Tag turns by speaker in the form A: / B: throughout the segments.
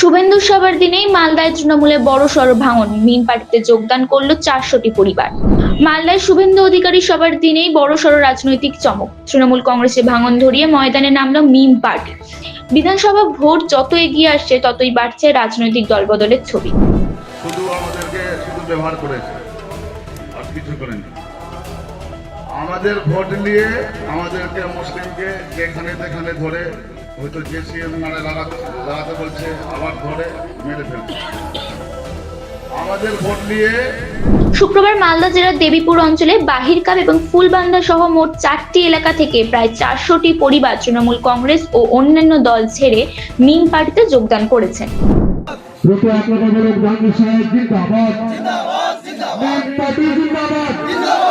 A: শুভেন্দু সভার দিনেই মালদায় তৃণমূলে বড় সড় ভাঙন। মিন পার্টিতে যোগদান করল চারশোটি পরিবার। মালদায় শুভেন্দু অধিকারী সভার দিনেই বড় সড় রাজনৈতিক চমক। তৃণমূল কংগ্রেসে ভাঙন ধরিয়ে ময়দানে নামলো মিম পার্টি। বিধানসভা ভোট যত এগিয়ে আসছে, ততই বাড়ছে রাজনৈতিক দলবদলের ছবি।
B: শুধু আমাদেরকে শুধু ব্যবহার করেছে, আর কিছু আমাদের ভোট নিয়ে আমাদেরকে মুসলিমকে যেখানে যেখানে ধরে হয়তো নাড়ে লাগাতে লাগাতে বলছে আবার ধরে মেরে ফেলছে আমাদের ভোট নিয়ে
A: শুক্রবার মালদা জেলার দেবীপুর অঞ্চলে বাহিরকাপ এবং ফুলবান্ধা সহ মোট চারটি এলাকা থেকে প্রায় চারশোটি পরিবার তৃণমূল কংগ্রেস ও অন্যান্য দল ছেড়ে মিম পার্টিতে যোগদান করেছেন।
C: জিন্দাবাদ। জিন্দাবাদ জিন্দাবাদ।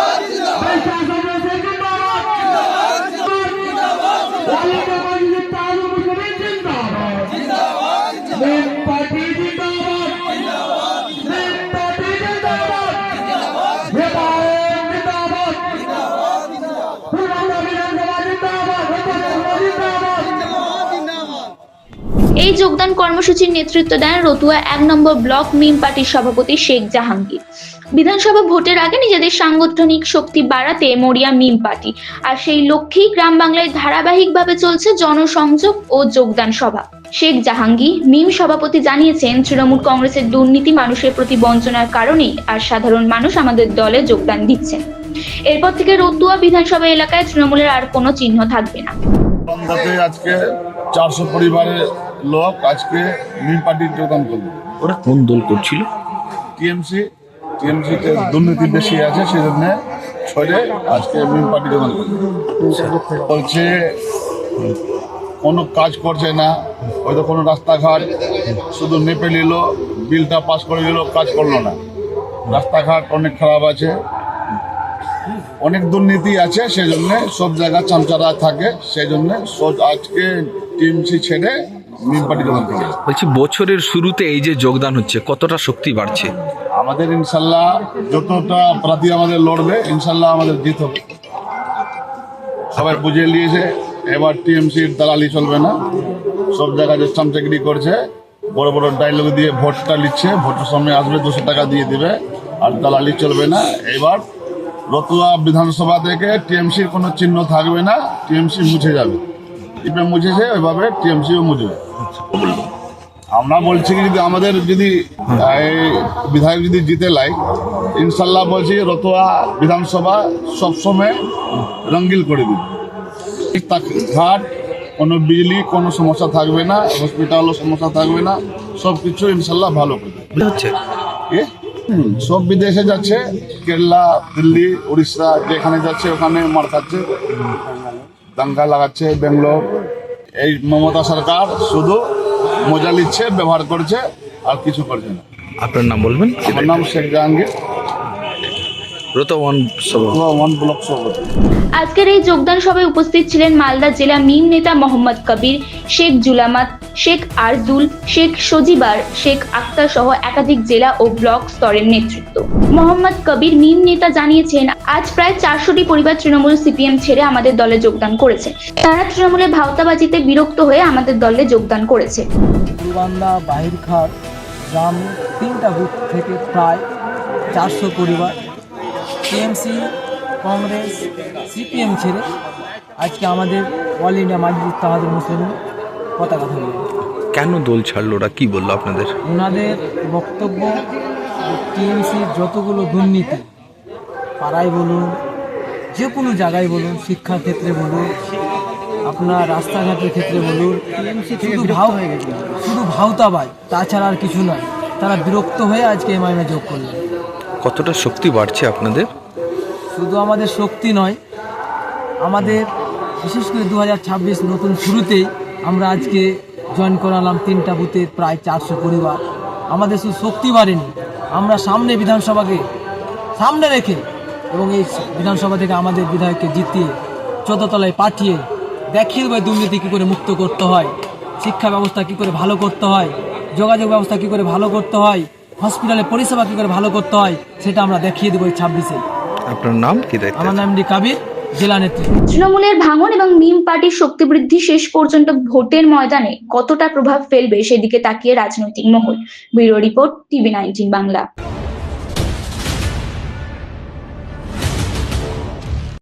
A: এই যোগদান কর্মসূচির নেতৃত্ব দেন রতুয়া এক নম্বর ব্লক মিম পার্টির সভাপতি শেখ জাহাঙ্গীর। বিধানসভা ভোটের আগে নিজেদের সাংগঠনিক শক্তি বাড়াতে মরিয়া মিম পার্টি। আর সেই লক্ষ্যেই গ্রাম বাংলায় ধারাবাহিকভাবে চলছে জনসংযোগ ও যোগদান সভা। শেখ জাহাঙ্গীর মিম সভাপতি জানিয়েছেন তৃণমূল কংগ্রেসের দুর্নীতি মানুষের প্রতি বঞ্চনার কারণেই আর সাধারণ মানুষ আমাদের দলে যোগদান দিচ্ছেন এরপর থেকে রতুয়া বিধানসভা এলাকায় তৃণমূলের আর কোনো চিহ্ন থাকবে না।
B: আজকে চারশো পরিবারের লোক আজকে মিম পার্টির যোগদান করল।
D: ওরা কোন দল করছিল?
B: টিএমসি টিএমসিতে দুর্নীতি বেশি আছে সেই জন্য ছড়ে আজকে মিম পার্টি যোগদান বলছে, কোনো কাজ করছে না, হয়তো কোনো রাস্তাঘাট, শুধু নেপে নিল, বিলটা পাস করে দিল কাজ করল না। রাস্তাঘাট অনেক খারাপ আছে, অনেক দুর্নীতি আছে সেই জন্য সব জায়গায় চামচারা থাকে সেই জন্য আজকে টিএমসি ছেড়ে
D: বলছি বছরের শুরুতে এই যে যোগদান হচ্ছে কতটা শক্তি বাড়ছে?
B: আমাদের ইনশাল্লাহ যতটা প্রার্থী আমাদের লড়বে ইনশাল্লাহ আমাদের জিত হবে। সবাই বুঝিয়ে নিয়েছে এবার টিএমসির দালালি চলবে না। সব জায়গায় যে চামচাকরি করছে বড় বড় ডায়লগ দিয়ে ভোটটা নিচ্ছে ভোটের সময় আসবে দুশো টাকা দিয়ে দিবে আর দালালি চলবে না। এবার রতুয়া বিধানসভা থেকে টিএমসির কোনো চিহ্ন থাকবে না টিএমসি মুছে যাবে। টিপে মুছেছে ওইভাবে টিএমসিও মুছবে আমরা বলছি কি যদি আমাদের যদি বিধায়ক যদি জিতে লাই ইনশাল্লাহ বলছি রতোয়া বিধানসভা সবসময় রঙ্গিল করে দিবে। ঘাট কোনো বিজলি কোনো সমস্যা থাকবে না হসপিটালও সমস্যা থাকবে না সব কিছু ইনশাল্লাহ ভালো করে
D: হচ্ছে
B: সব বিদেশে যাচ্ছে কেরালা দিল্লি উড়িষ্যা যেখানে যাচ্ছে ওখানে মার খাচ্ছে। দাঙ্গা লাগাচ্ছে ব্যাঙ্গালোর এই মমতা সরকার শুধু মজা নিচ্ছে ব্যবহার করছে আর কিছু করছে না।
D: আপনার নাম বলবেন?
B: আমার নাম শেখ জাহাঙ্গীর
D: রতওয়ান সভা
B: ওয়ান ব্লক সভাপতি
A: আজকের এই যোগদান সভায় উপস্থিত ছিলেন মালদা জেলা মিম নেতা মোহাম্মদ কবির শেখ জুলামাত শেখ আরজুল শেখ সজিবার শেখ আক্তার সহ একাধিক জেলা ও ব্লক স্তরের নেতৃত্ব। মোহাম্মদ কবির মিম নেতা জানিয়েছেন আজ প্রায় চারশোটি পরিবার তৃণমূল সিপিএম ছেড়ে আমাদের দলে যোগদান করেছে। তারা তৃণমূলের ভাওতাবাজিতে বিরক্ত হয়ে আমাদের দলে যোগদান করেছে।
E: গ্রাম তিনটা বুথ থেকে প্রায় চারশো পরিবার টিএমসি কংগ্রেস সিপিএম ছেড়ে আজকে আমাদের অল ইন্ডিয়া মাজলিস তাহাদুল মুসলিম পতাকা ধরল
D: কেন দোল ছাড়লো? ওরা কি বলল আপনাদের?
E: ওনাদের বক্তব্য টিএমসির যতগুলো দুর্নীতি পাড়ায় বলুন যে কোনো জায়গায় বলুন শিক্ষার ক্ষেত্রে বলুন আপনার রাস্তাঘাটের ক্ষেত্রে বলুন টিএমসি শুধু ভাও হয়ে গেছে। শুধু ভাওতাবাজ তাছাড়া আর কিছু নয়। তারা বিরক্ত হয়ে আজকে এমআইএমে যোগ করলেন।
D: কতটা শক্তি বাড়ছে আপনাদের?
E: শুধু আমাদের শক্তি নয়, আমাদের বিশেষ করে দু হাজার ছাব্বিশ নতুন শুরুতেই আমরা আজকে জয়েন করালাম তিনটা বুথের প্রায় চারশো পরিবার। আমাদের শুধু শক্তি বাড়েনি, আমরা সামনে বিধানসভাকে সামনে রেখে এবং এই বিধানসভা থেকে আমাদের বিধায়ককে জিতিয়ে চোদ্দতলায় পাঠিয়ে দেখিয়ে দেবো দুর্নীতি কী করে মুক্ত করতে হয়, শিক্ষা ব্যবস্থা কী করে ভালো করতে হয়, যোগাযোগ ব্যবস্থা কী করে ভালো করতে হয় হসপিটালে পরিষেবা কী করে ভালো করতে হয় সেটা আমরা দেখিয়ে দেবো এই ছাব্বিশে।
D: আপনার নাম কি
E: আমার নাম ডি কাবির জেলা নেত্রী।
A: তৃণমূলের ভাঙন এবং মিম পার্টির শক্তি বৃদ্ধি শেষ পর্যন্ত ভোটের ময়দানে কতটা প্রভাব ফেলবে সেদিকে তাকিয়ে রাজনৈতিক মহল। Bureau report TV nineteen Bangla.